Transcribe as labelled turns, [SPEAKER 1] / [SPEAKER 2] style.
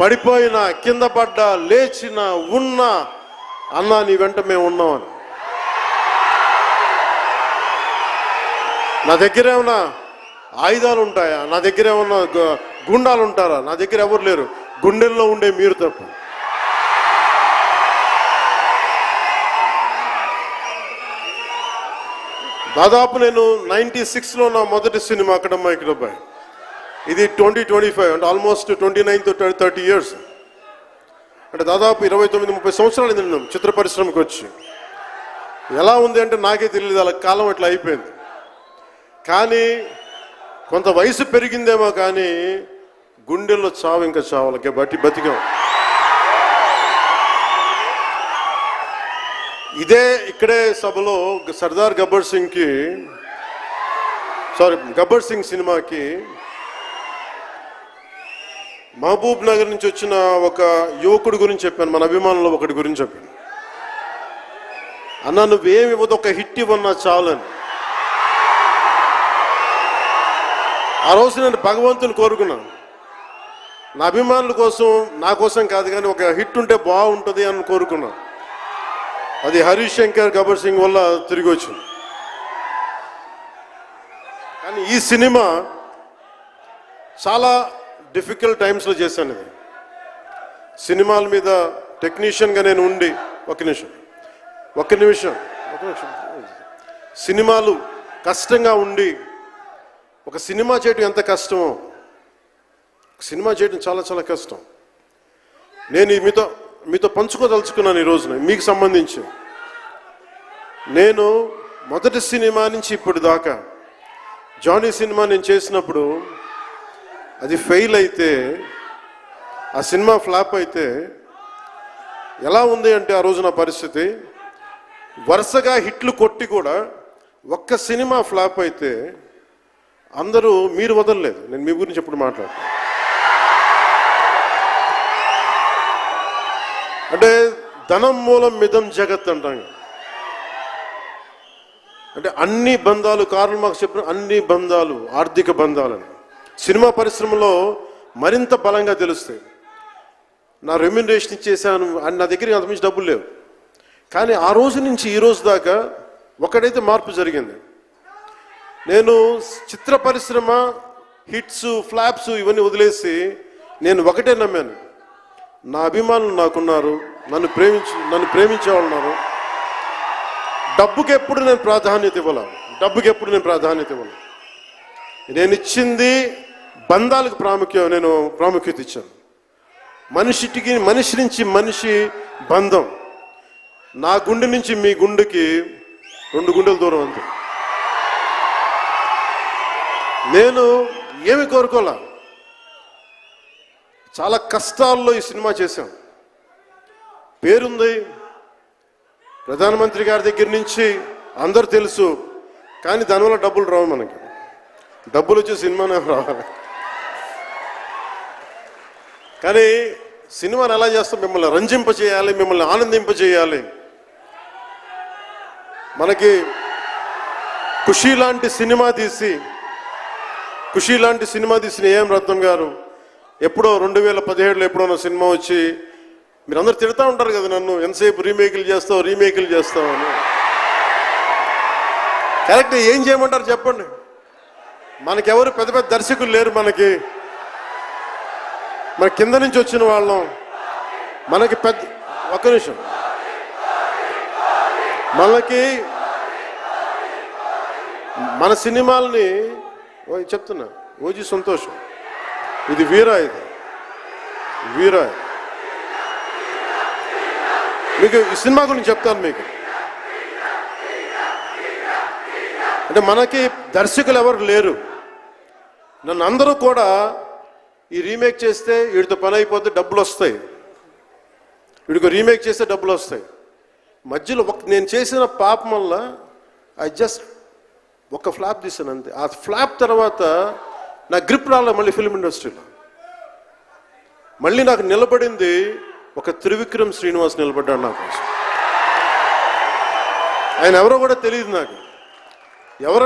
[SPEAKER 1] పడిపోయినా కింద పడ్డా లేచిన ఉన్నా అన్నా నీ వెంట మేము ఉన్నామని. నా దగ్గర ఏమన్నా ఆయుధాలు ఉంటాయా నా దగ్గర ఏమన్నా గుండాలు ఉంటారా నా దగ్గర ఎవరు లేరు. గుండెల్లో ఉండే మీరు తప్ప. దాదాపు నేను నైంటీ సిక్స్లో నా మొదటి సినిమా అక్కడ ఇక్కడ ఇది ట్వంటీ ట్వంటీ ఫైవ్ అంటే almost twenty nine to thirty years అంటే దాదాపు ఇరవై తొమ్మిది ముప్పై సంవత్సరాలు అయింది చిత్ర పరిశ్రమకు వచ్చి. ఎలా ఉంది అంటే నాకే తెలియదు అలా కాలం అట్లా అయిపోయింది. కానీ కొంత వయసు పెరిగిందేమో కానీ గుండెల్లో చావు ఇంకా చావాలి బట్టి బతికాం. ఇదే ఇక్కడే సభలో సర్దార్ గబ్బర్ సింగ్కి సారీ గబ్బర్ సింగ్ సినిమాకి మహబూబ్ నగర్ నుంచి వచ్చిన ఒక యువకుడి గురించి చెప్పాను మన అభిమానులు ఒకటి గురించి చెప్పాను. అన్న నువ్వేమి ఇవ్వదు ఒక హిట్ ఇవ్వన్నా చాలని. ఆ రోజు నేను భగవంతుని కోరుకున్నాను. నా అభిమానుల కోసం నా కోసం కాదు కానీ ఒక హిట్ ఉంటే బాగుంటుంది అని కోరుకున్నాను. అది హరీష్ శంకర్ గబర్ సింగ్ వల్ల తిరిగి వచ్చింది. కానీ ఈ సినిమా చాలా డిఫికల్ట్ టైమ్స్లో చేశాను ఇది. సినిమాల మీద టెక్నీషియన్గా నేను ఉండి ఒక నిమిషం ఒక నిమిషం ఒక నిమిషం సినిమాలు కష్టంగా ఉండి ఒక సినిమా చేయటం ఎంత కష్టమో ఒక సినిమా చేయడం చాలా చాలా కష్టం. నేను ఈ మీతో మీతో పంచుకోదలుచుకున్నాను ఈ రోజున మీకు సంబంధించి. నేను మొదటి సినిమా నుంచి ఇప్పుడు దాకా జానీ సినిమా నేను చేసినప్పుడు అది ఫెయిల్ అయితే ఆ సినిమా ఫ్లాప్ అయితే ఎలా ఉంది అంటే ఆ రోజు నా పరిస్థితి? వరుసగా హిట్లు కొట్టి కూడా ఒక్క సినిమా ఫ్లాప్ అయితే అందరూ మీరు వదలలేదు. నేను మీ గురించి ఎప్పుడు మాట్లాడతాను అంటే ధనం మూలం మిదం జగత్ అంటాం. అంటే అన్ని బంధాలు కార్లు మాకు చెప్పిన అన్ని బంధాలు ఆర్థిక బంధాలని సినిమా పరిశ్రమలో మరింత బలంగా తెలుస్తాయి. నా రెమ్యునరేషన్ ఇచ్చేసాను అని నా దగ్గర అంతమించి డబ్బులు లేవు. కానీ ఆ రోజు నుంచి ఈ రోజు దాకా ఒకడైతే మార్పు జరిగింది. నేను చిత్ర పరిశ్రమ హిట్స్ ఫ్లాప్స్ ఇవన్నీ వదిలేసి నేను ఒకటే నమ్మాను. నా అభిమానులు నాకున్నారు నన్ను ప్రేమించి నన్ను ప్రేమించే వాళ్ళు ఉన్నారు. డబ్బుకి ఎప్పుడు నేను ప్రాధాన్యత ఇవ్వాల? డబ్బుకి ఎప్పుడు నేను ప్రాధాన్యత ఇవ్వాలి నేను ఇచ్చింది బంధాలకు ప్రాముఖ్యం నేను ప్రాముఖ్యత ఇచ్చాను. మనిషికి మనిషి నుంచి మనిషి బంధం. నా గుండె నుంచి మీ గుండెకి రెండు గుండెల దూరం అంతే. నేను ఏమి కోరుకోలే? చాలా కష్టాల్లో ఈ సినిమా చేశాం. పేరుంది ప్రధానమంత్రి గారి దగ్గర నుంచి అందరు తెలుసు కానీ దానివల్ల డబ్బులు రావు మనకి. డబ్బులు వచ్చి సినిమానే రావాలి. కానీ సినిమాని ఎలా చేస్తాం? మిమ్మల్ని రంజింప చేయాలి మిమ్మల్ని ఆనందింప చేయాలి. మనకి ఖుషి లాంటి సినిమా తీసి ఖుషి లాంటి సినిమా తీసిన ఏఎం రత్నం గారు ఎప్పుడో రెండు వేల పదిహేడులో ఎప్పుడో సినిమా వచ్చి మీరందరూ తిడతా ఉంటారు కదా నన్ను ఎంతసేపు రీమేకులు చేస్తావు రీమేకులు చేస్తావు అని. కరెక్ట్ ఏం చేయమంటారు చెప్పండి? మనకెవరు పెద్ద పెద్ద దర్శకులు లేరు మనకి. మన కింద నుంచి వచ్చిన వాళ్ళం. మనకి పెద్ద ఒక్క నిమిషం. మనకి మన సినిమాలని చెప్తున్నా. ఓజీ సంతోషం. ఇది వీరా ఇది. వీరా మీకు ఈ సినిమా గురించి చెప్తాను మీకు. అంటే మనకి దర్శకులు ఎవరు లేరు. నన్ను అందరూ కూడా ఈ రీమేక్ చేస్తే వీడితో పని అయిపోతే డబ్బులు వస్తాయి. వీడికి రీమేక్ చేస్తే డబ్బులు వస్తాయి. మధ్యలో ఒక నేను చేసిన పాపం వల్ల ఐ జస్ట్ ఒక ఫ్లాప్ తీసాను అంతే. ఆ ఫ్లాప్ తర్వాత నా గ్రిప్ రాలే మళ్ళీ ఫిల్మ్ ఇండస్ట్రీలో మళ్ళీ నాకు నిలబడింది ఒక త్రివిక్రమ్ శ్రీనివాస్ నిలబడ్డాడు నా కోసం. ఆయన ఎవరో కూడా తెలియదు నాకు. ఎవరు